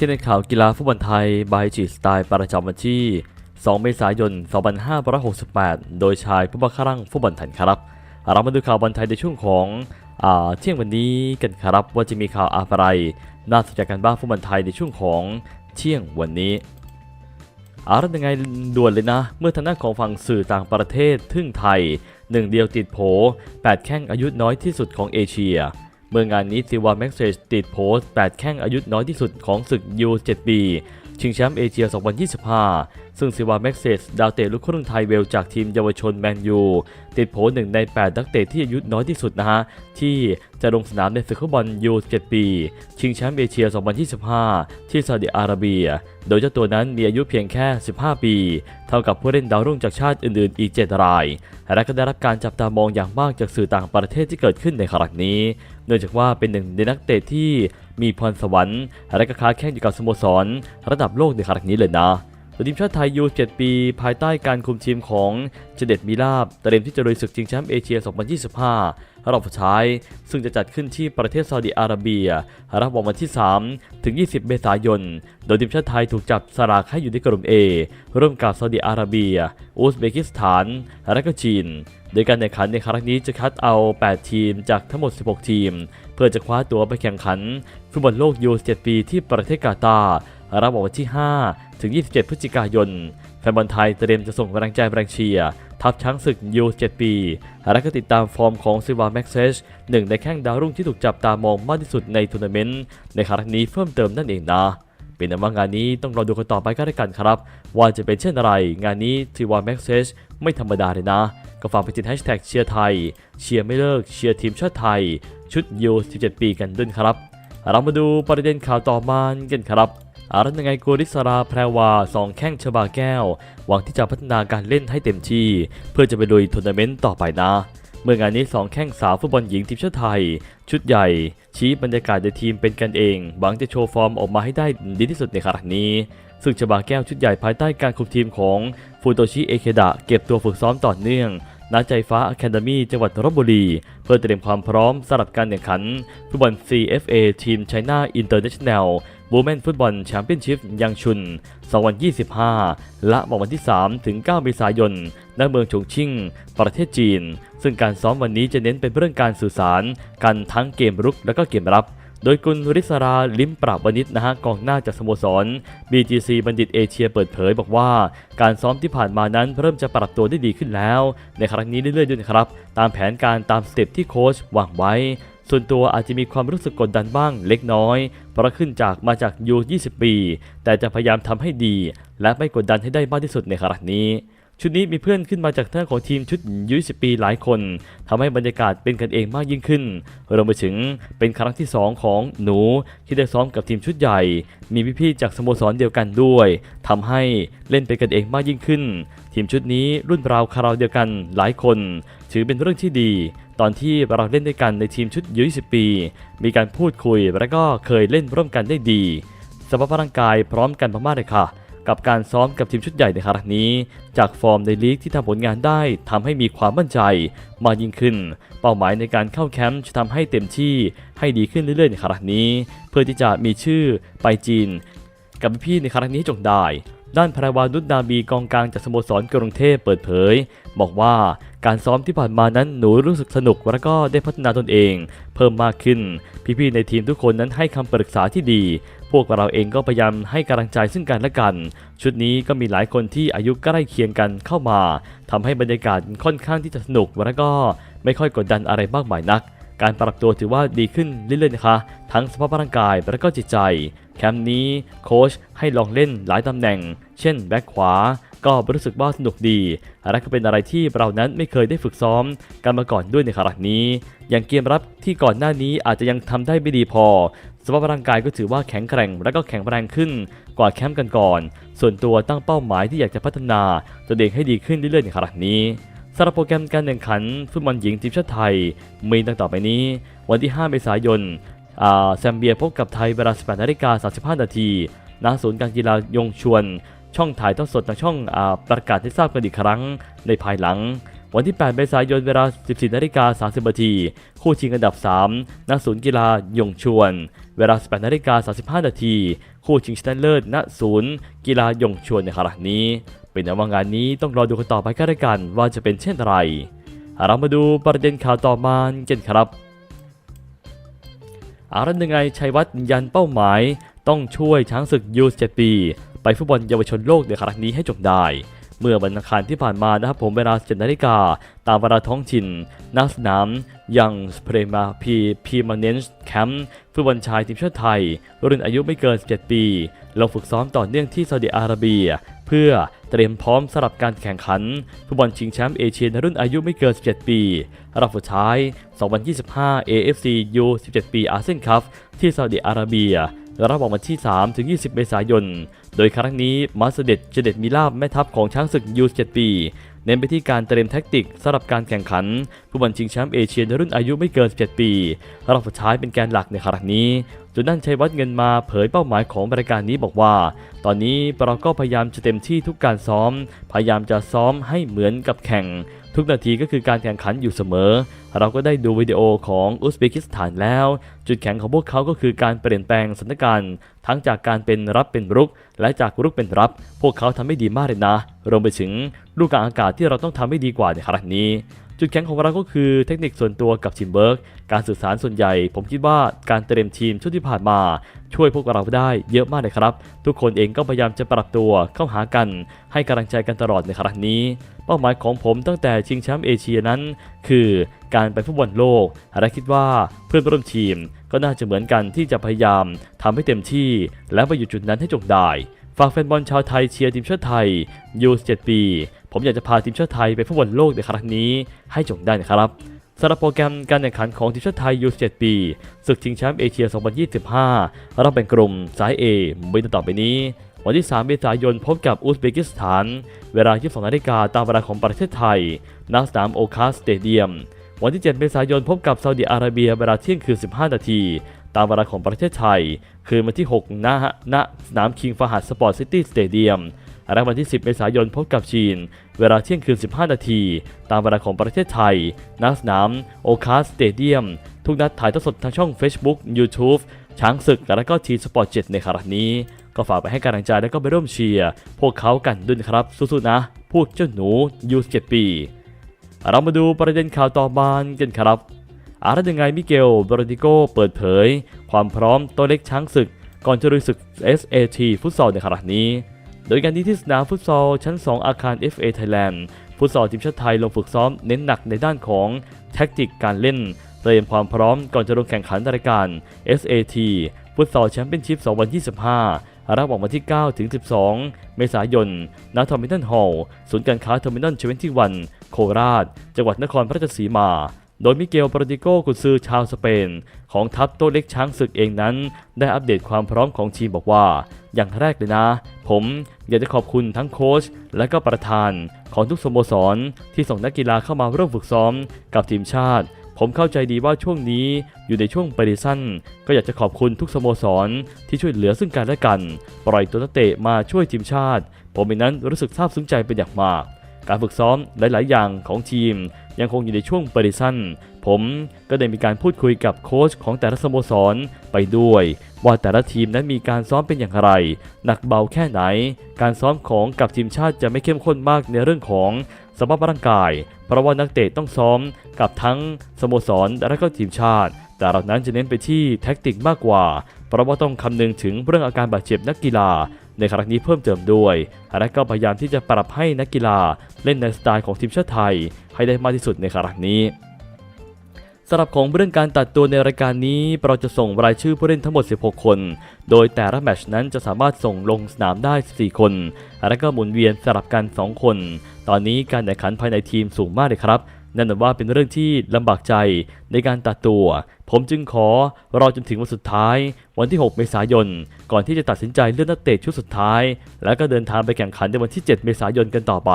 ที่ในข่าวกีฬาฟุตบอลไทยบายจีสไตล์ประจำวันที่ 2 เมษายน 2568 โดยชายผู้บังคับรังฟุตบอลไทยครับ เรามาดูข่าวบอลไทยในช่วงของอเที่ยงวันนี้กันครับว่าจะมีข่าวอะไรน่าสนใจกันบ้างฟุตบอลไทยในช่วงของเที่ยงวันนี้อาละยังไงด่วนเลยนะ เมื่อทางด้านของฝั่งสื่อต่างประเทศทึ่งไทยหนึ่งเดียวติดโผ 8 แข้งอายุน้อยที่สุดของเอเชีย มื่องานนี้ซิวาแม็กเซสติดโพสต์ 8 แข้งอายุน้อยที่สุดของศึกยู7ปี ชิงแชมป์เอเชีย 2025 ซึ่งซิวาแม็กเซจดาวเตะลูกครึ่งไทยเวลจากทีมเยาวชนแมนยูติดโผหนึ่งใน 8 นักเตะที่อายุน้อยที่สุดนะฮะ ที่จะลงสนามในศึกฟุตบอลยู7ปี ชิงแชมป์เอเชีย 2025 ที่ซาอุดิอาระเบีย โดยเจ้าตัวนั้นมีอายุเพียงแค่ 15 ปี เท่ากับผู้เล่นดาวรุ่งจากชาติอื่นๆ อีก 7 ราย และก็ได้รับการจับตามองอย่างมากจากสื่อต่างประเทศที่เกิดขึ้นในครั้งนี้ เนื่องจากว่าเป็นหนึ่งในนักเตะที่มีพรสวรรค์และก็ค้าแข่งอยู่กับสโมสร ระดับโลกในครั้งนี้เลยนะ ส่วนทีมชาติไทยยู7ปี ภายใต้การคุมทีมของเจเด็ดมีลาบเตรียมที่จะลุยศึกชิงแชมป์เอเชีย 2025 รอบสุดท้าย ซึ่งจะจัดขึ้นที่ประเทศซาอุดิอาระเบียระหว่างวันที่ 3 ถึง 20 เมษายน โดยทีมชาติไทยถูกจับสลากให้อยู่ในกลุ่ม A ร่วมกับซาอุดิอาระเบีย อุซเบกิสถาน และก็จีนโดยการแข่งขันในครั้งนี้จะคัดเอา 8 ทีมจากทั้งหมด 16 ทีม เพื่อจะคว้าตัวไปแข่งขันฟุตบอลโลกยู7ปีที่ประเทศกาตาร์ ระหว่างวันที่ 5 ถึง 27 พฤศจิกายน แฟนบอลไทยเตรียมจะส่งแรงใจแรงเชียร์ทัพช้างศึกยู7ปี และก็ติดตามฟอร์มของซิวาแม็กเซชหนึ่งในแข้งดาวรุ่งที่ถูกจับตามองมากที่สุดในทัวร์นาเมนต์ในครั้งนี้เพิ่มเติมนั่นเองนะเป็นแต่ว่างานนี้ต้องรอดูกันต่อไปก็แล้วกันครับ ว่าจะเป็นเช่นอะไร งานนี้ซิวาแม็กเซชไม่ธรรมดาเลยนะ ก็ฝากไปติดแฮชแท็กเชียร์ไทย เชียร์ไม่เลิกเชียร์ทีมชาติไทย ชุดยู17 ปีกันด้วยครับ เรามาดูประเด็นข่าวต่อมากันครับ อารัตยังไงโกริสราแพรวาสองแข้งชบาแก้ว หวังที่จะพัฒนาการเล่นให้เต็มที่ เพื่อจะไปลุยทัวร์นาเมนต์ต่อไปนะ เมื่องานนี้ 2 แข้งสาวฟุตบอลหญิงทีมชาติไทย ชุดใหญ่ ชี้บรรยากาศในทีมเป็นกันเอง หวังจะโชว์ฟอร์มออกมาให้ได้ดีที่สุดในครั้งนี้ซึ่งชบาแก้วชุดใหญ่ภายใต้การคุมทีมของฟูโตชิเอเคดะเก็บตัวฝึกซ้อมต่อเนื่องณใจฟ้าอะคาเดมี่จังหวัดลบบุรี เพื่อเตรียมความพร้อมสำหรับการแข่งขันฟุตบอล CFA ทีม China International วูแมนฟุตบอลแชมเปี้ยนชิพยังชุน 2025 และวันที่ 3 ถึง 9 เมษายน ณ เมืองฉงชิ่ง ประเทศจีน ซึ่งการซ้อมวันนี้จะเน้นเป็นเรื่องการสื่อสาร กันทั้งเกมรุกและก็เกมรับ โดยคุณริศราลิมปราบวนิชนะฮะกองหน้าจากสโมสร BGC บัณฑิตเอเชียเปิดเผยบอกว่า การซ้อมที่ผ่านมานั้นเริ่มจะปรับตัวได้ดีขึ้นแล้ว ในครั้งนี้เรื่อยๆด้วยครับ ตามแผนการตามสเต็ปที่โค้ชวางไว้ ส่วนตัวอาจจะมีความรู้สึกกดดันบ้างเล็กน้อย เพราะขึ้นจากมาจากยู20 ปี แต่จะพยายามทำให้ดี และไม่กดดันให้ได้มากที่สุดในครั้งนี้ ชุดนี้มีเพื่อนขึ้นมาจากท่าของทีมชุดยู20 ปีหลายคนทำให้บรรยากาศเป็นกันเองมากยิ่งขึ้นรวมไปถึงเป็นครั้งที่ 2 ของหนูที่ได้ซ้อมกับทีมชุดใหญ่ มีพี่ๆจากสโมสรเดียวกันด้วยทำให้เล่นเป็นกันเองมากยิ่งขึ้น ทีมชุดนี้รุ่นราวคาราวเดียวกันหลายคน ถือเป็นเรื่องที่ดี ตอนที่เราเล่นด้วยกันในทีมชุดยู20 ปี มีการพูดคุยและก็เคยเล่นร่วมกันได้ดีสภาพร่างกายพร้อมกันมากๆเลยค่ะ กับการซ้อมกับทีมชุดใหญ่ในครั้งนี้ จากฟอร์มในลีกที่ทำผลงานได้ทำให้มีความมั่นใจมากยิ่งขึ้น เป้าหมายในการเข้าแคมป์จะทำให้เต็มที่ให้ดีขึ้นเรื่อยๆในครั้งนี้ เพื่อที่จะมีชื่อไปจีน กับพี่ในครั้งนี้จงได้ ด้านพราวานุชนาบีกองกลางจากสโมสรกรุงเทพเปิดเผย บอกว่าการซ้อมที่ผ่านมานั้นหนูรู้สึกสนุกและก็ได้พัฒนาตนเอง เพิ่มมากขึ้น พี่ๆในทีมทุกคนนั้นให้คำปรึกษาที่ดี พวกเราเองก็พยายามให้กำลังใจซึ่งกันและกัน ชุดนี้ก็มีหลายคนที่อายุใกล้เคียงกันเข้ามาทำให้บรรยากาศค่อนข้างที่จะสนุกและก็ไม่ค่อยกดดันอะไรมากมายนัก การปรับตัวถือว่าดีขึ้นเรื่อยๆนะคะ ทั้งสภาพร่างกายและก็จิตใจ แคมป์นี้โค้ชให้ลองเล่นหลายตำแหน่ง เช่นแบ็คขวา ก็รู้สึกว่าสนุกดี และก็เป็นอะไรที่เรานั้นไม่เคยได้ฝึกซ้อมกันมาก่อนด้วยในครั้งนี้ อย่างเกมรับที่ก่อนหน้านี้อาจจะยังทำได้ไม่ดีพอ สภาพร่างกายก็ถือว่าแข็งแกร่งและก็แข็งแรงขึ้นกว่าแคมป์กันก่อน ส่วนตัวตั้งเป้าหมายที่อยากจะพัฒนาตัวเองให้ดีขึ้นเรื่อยๆในครั้งนี้สำหรับโปรแกรมการแข่งขันฟุตบอลหญิงทีมชาติไทย มีดังต่อไปนี้ วันที่ 5 เมษายน แซมเบียพบกับไทยเวลา 18นาฬิกา35 นาทีณศูนย์การกีฬายงชวน ช่องถ่ายทอดสดทางช่องอประกาศให้ทราบกันอีกครั้งในภายหลัง วันที่ 8 เมษายนเวลา 14นาฬิกา30นาทีคู่ชิงอันดับ 3ณศูนย์กีฬายงชวน เวลา 18นาฬิกา35 นาทีคู่ชิงชนะเลิศณศูนย์กีฬายงชวนในขณะนี้ เป็นว่างานนี้ต้องรอดูกันต่อไปกันละกันว่าจะเป็นเช่นไรเรามาดูประเด็นข่าวต่อมากันครับ อารันยังไงชัยวัฒน์ยันเป้าหมาย ต้องช่วยช้างศึกยู7ปี ไปฟุตบอลเยาวชนโลกในครั้งนี้ให้จบได้ เมื่อวันอังคารที่ผ่านมานะครับผมเวลา7นาฬิกาตามเวลาท้องถิ่นณสนามยังสเปรมาพีพีมาเนนส์แคมป์ฟุตบอลชายทีมชาติไทย รุ่นอายุไม่เกิน 17 ปีลงฝึกซ้อมต่อเนื่องที่ซาอุดิอาระเบีย เพื่อเตรียมพร้อมสำหรับการแข่งขันฟุตบอลชิงแชมป์เอเชียในรุ่นอายุไม่เกิน 17 ปีรอบสุดท้าย 2025 AFC U 17 ปีอาเซียนคัพที่ซาอุดิอาระเบียระหว่างวันที่ 3 ถึง 20 เมษายน โดยครั้งนี้มาสเด็ดเจเด็ดมีลาบแม่ทัพของช้างศึก U 17ปี เน้นไปที่การเตรียมแท็กติกสำหรับการแข่งขันฟุตบอลชิงแชมป์เอเชียในรุ่นอายุไม่เกิน 17 ปีรอบสุดท้ายเป็นแกนหลักในครั้งนี้จนนั่นชัยวัฒน์เงินมาเผยเป้าหมายของรายการนี้บอกว่า ตอนนี้เราก็พยายามจะเต็มที่ทุกการซ้อม พยายามจะซ้อมให้เหมือนกับแข่ง ทุกนาทีก็คือการแข่งขันอยู่เสมอ เราก็ได้ดูวิดีโอของอุซเบกิสถานแล้ว จุดแข็งของพวกเขาก็คือการเปลี่ยนแปลงสถานการณ์ทั้งจากการเป็นรับเป็นรุก และจากรุกเป็นรับ พวกเขาทำไม่ดีมากเลยนะ รวมไปถึงลูกกลางอากาศที่เราต้องทำให้ดีกว่าในครั้งนี้ จุดแข็งของเราก็คือเทคนิคส่วนตัวกับทีมเบิร์กการสื่อสารส่วนใหญ่ ผมคิดว่าการเตรียมทีมช่วงที่ผ่านมา ช่วยพวกเราได้เยอะมากเลยครับ ทุกคนเองก็พยายามจะปรับตัวเข้าหากัน ให้กำลังใจกันตลอดในครั้งนี้ เป้าหมายของผมตั้งแต่ชิงแชมป์เอเชียนั้น คือการไปฟุตบอลโลกและคิดว่าเพื่อนร่วมทีม ก็น่าจะเหมือนกันที่จะพยายามทำให้เต็มที่ และไปอยู่จุดนั้นให้จงได้ฝากแฟนบอลชาวไทยเชียร์ทีมชาติไทยยู17ปี ผมอยากจะพาทีมชาติไทยไปฟุตบอลโลกในครั้งนี้ให้จงได้นะครับสำหรับโปรแกรมการแข่งขันของทีมชาติไทยยู17ปี ศึกชิงแชมป์เอเชีย 2025เราเป็นกลุ่มสาย A มีต่อไปนี้ วันที่ 3 เมษายนพบกับอุซเบกิสถาน เวลา 22นาฬิกาตามเวลาของประเทศไทยณสนามโอคาสเตเดียม วันที่ 7 เมษายนพบกับซาอุดิอาระเบีย เวลาเที่ยงคืน 15 นาทีตามเวลาของประเทศไทย คืนวันที่ 6 ณ ณ สนามคิงฟาฮัดสปอร์ตซิตี้สเตเดียม และวันที่ 10 เมษายนพบกับจีน เวลาเที่ยงคืน 15 นาที ตามเวลาของประเทศไทยณสนามโอคาสเตเดียม ทุกนัดถ่ายทอดสดทางช่อง Facebook YouTube ช้างศึกและก็ทีสปอร์ต7ในครั้งนี้ ก็ฝากไปให้กำลังใจและก็ไปร่วมเชียร์พวกเขากันด้วยครับสู้ๆนะ พวกเจ้าหนูยู7ปี เรามาดูประเด็นข่าวต่อมากันครับอาร์ตยังไงมิเกลบรดิโกเปิดเผย ความพร้อมตัวเล็กช้างศึก ก่อนจะลุยศึก SAT ฟุตซอลในครั้งนี้ โดยการนี้ที่สนามฟุตซอลชั้น 2 อาคาร FA Thailand ฟุตซอลทีมชาติไทยลงฝึกซ้อมเน้นหนักในด้านของแท็กติกการเล่น เตรียมความพร้อมก่อนจะลงแข่งขันรายการ SAT ฟุตซอลแชมเปี้ยนชิพ 2025ระหว่างวันที่ 9 ถึง 12 เมษายน ณ ทอมมินตันฮอลล์ ศูนย์การค้าทอร์มินอล21โคราช จังหวัดนครราชสีมา โดยมิเกลปรติโกกุซือชาวสเปน ของทัพโตัวเล็กช้างศึกเองนั้น ได้อัปเดตความพร้อมของทีมบอกว่า อย่างแรกเลยนะ ผมอยากจะขอบคุณทั้งโค้ชและก็ประธาน ของทุกสโมสร ที่ส่งนักกีฬาเข้ามาร่วมฝึกซ้อม กับทีมชาติ ผมเข้าใจดีว่าช่วงนี้อยู่ในช่วงปริสั้น ก็อยากจะขอบคุณทุกสโมสร ที่ช่วยเหลือซึ่งกันและกัน ปล่อยตัวนักเตะมาช่วยทีมชาติ ผมเองนั้นรู้สึกซาบซึ้งใจเป็นอย่างมาก การฝึกซ้อมหลาย ๆ อย่างของทีม ยังคงอยู่ในช่วงปริสันผมก็ได้มีการพูดคุยกับโค้ชของแต่ละสโมสรไปด้วย ว่าแต่ละทีมนั้นมีการซ้อมเป็นอย่างไร หนักเบาแค่ไหน การซ้อมของกับทีมชาติจะไม่เข้มข้นมากในเรื่องของสภาพร่างกาย เพราะว่านักเตะต้องซ้อมกับทั้งสโมสรและก็ทีมชาติ แต่เรานั้นจะเน้นไปที่แท็กติกมากกว่า เพราะว่าต้องคำนึงถึงเรื่องอาการบาดเจ็บนักกีฬา ในครั้งนี้เพิ่มเติมด้วย และก็พยายามที่จะปรับให้นักกีฬาเล่นในสไตล์ของทีมชาติไทย ให้ได้มากที่สุดในครั้งนี้สำหรับของเรื่องการตัดตัวในรายการนี้ เราจะส่งรายชื่อผู้เล่นทั้งหมด 16 คน โดยแต่ละแมชนั้นจะสามารถส่งลงสนามได้ 14 คน และก็หมุนเวียนสลับกัน 2 คน ตอนนี้การแข่งขันภายในทีมสูงมากเลยครับ นั่นหมายว่าเป็นเรื่องที่ลำบากใจในการตัดตัว ผมจึงขอรอจนถึงวันสุดท้าย วันที่ 6 เมษายน ก่อนที่จะตัดสินใจเลื่อนนักเตะชุดสุดท้าย แล้วก็เดินทางไปแข่งขันในวันที่ 7 เมษายนกันต่อไป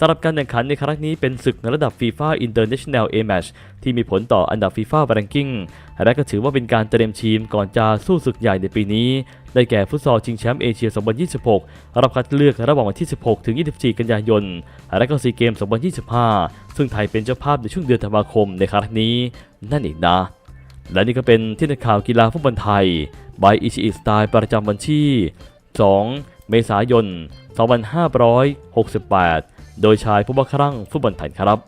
สำหรับการแข่งขันในครั้งนี้เป็นศึกในระดับ FIFA International A Match ที่มีผลต่ออันดับ FIFA Ranking และก็ถือว่าเป็นการเตรียมทีมก่อนจะสู้ศึกใหญ่ในปีนี้ ได้แก่ฟุตซอลชิงแชมป์เอเชีย 2026 รับคัดเลือกระหว่างวันที่ 16 ถึง 24 กันยายน และก็ซีเกม 2025 ซึ่งไทยเป็นเจ้าภาพในช่วงเดือนธันวาคมในครั้งนี้ นั่นเองนะ และนี่ก็เป็นที่ในข่าวกีฬาฟุตบอลไทยบาอิชิอิสไตล์ประจำวันที่ 2 เมษายน 2568 โดยชายผู้บัาคลั่งฟุตบอลไทยครับ